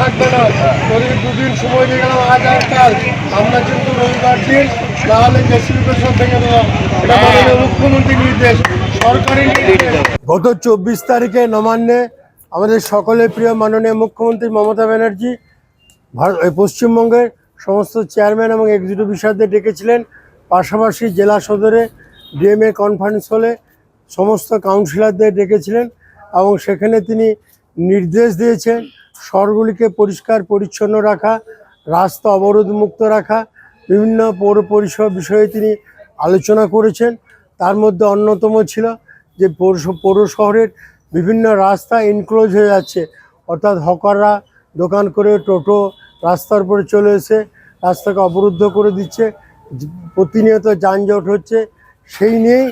থাকবে না। দুদিন সময় দিয়ে গেলাম আজ আর কাল। আমরা কিন্তু রবিবার দিন দেওয়া এটা মুখ্যমন্ত্রী নির্দেশ। সরকারি গত চব্বিশ তারিখে নবান্নে আমাদের সকলের প্রিয় মাননীয় মুখ্যমন্ত্রী মমতা ব্যানার্জি পশ্চিমবঙ্গের সমস্ত চেয়ারম্যান এবং এক্সিকিউটিভ অফিসারদের ডেকেছিলেন। পাশাপাশি জেলা সদরে ডিএমএ কনফারেন্স হলে সমস্ত কাউন্সিলরদের ডেকেছিলেন। এবং সেখানে তিনি নির্দেশ দিয়েছেন শহরগুলিকে পরিষ্কার, পরিচ্ছন্ন রাখা, রাস্তা অবরোধ মুক্ত রাখা, বিভিন্ন পৌর পরিষদ বিষয়ে তিনি আলোচনা করেছেন। তার মধ্যে অন্যতম ছিল যে পৌর পৌর শহরের বিভিন্ন রাস্তা ইনক্লোজ হয়ে যাচ্ছে। অর্থাৎ হকাররা দোকান করে টোটো রাস্তার উপরে চলে এসে রাস্তাকে অবরুদ্ধ করে দিচ্ছে। প্রতিনিয়ত যানজট হচ্ছে। সেই নিয়েই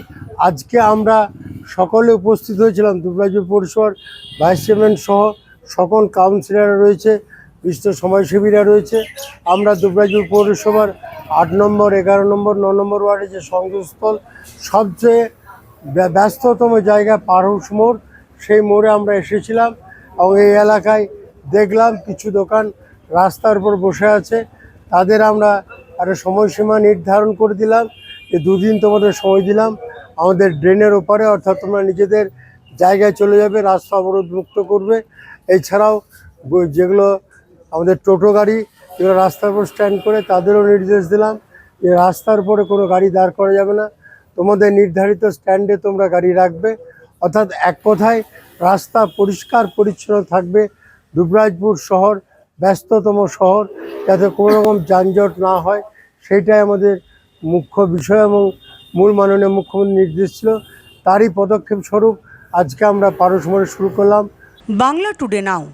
আজকে আমরা সকলে উপস্থিত হয়েছিলাম। দুবরাজপুর পৌরসভার ভাইস চেয়ারম্যান সহ সকল কাউন্সিলররা রয়েছে, বিশিষ্ট সমাজসেবীরা রয়েছে। আমরা দুবরাজপুর পৌরসভার আট নম্বর, এগারো নম্বর, ন নম্বর ওয়ার্ডে যে সংযোগস্থল, সবচেয়ে ব্য- ব্যস্ততম জায়গা পারহুস মোড়, সেই মোড়ে আমরা এসেছিলাম এবং এই এলাকায় দেখলাম কিছু দোকান রাস্তার উপর বসে আছে। তাদের আমরা একটা সময়সীমা নির্ধারণ করে দিলাম। যে দুদিন তোমাদের সময় দিলাম। আমাদের ড্রেনের ওপারে, অর্থাৎ তোমরা নিজেদের জায়গায় চলে যাবে, রাস্তা অবরোধ মুক্ত করবে। এছাড়াও যেগুলো আমাদের টোটো গাড়ি যেগুলো রাস্তার উপর স্ট্যান্ড করে তাদেরও নির্দেশ দিলাম যে রাস্তার উপরে কোনো গাড়ি দাঁড় করা যাবে না। তোমাদের নির্ধারিত স্ট্যান্ডে তোমরা গাড়ি রাখবে। অর্থাৎ এক কথায় রাস্তা পরিষ্কার, পরিচ্ছন্ন থাকবে। দুবরাজপুর শহর ব্যস্ততম শহর, যাতে কোনো রকম যানজট না হয় সেটাই আমাদের মুখ্য বিষয় এবং মূল মাননীয় মুখ্যমন্ত্রী নির্দেশ ছিল, তারই পদক্ষেপ স্বরূপ আজকে আমরা পারস্পরিক শুরু করলাম। Bangla today now.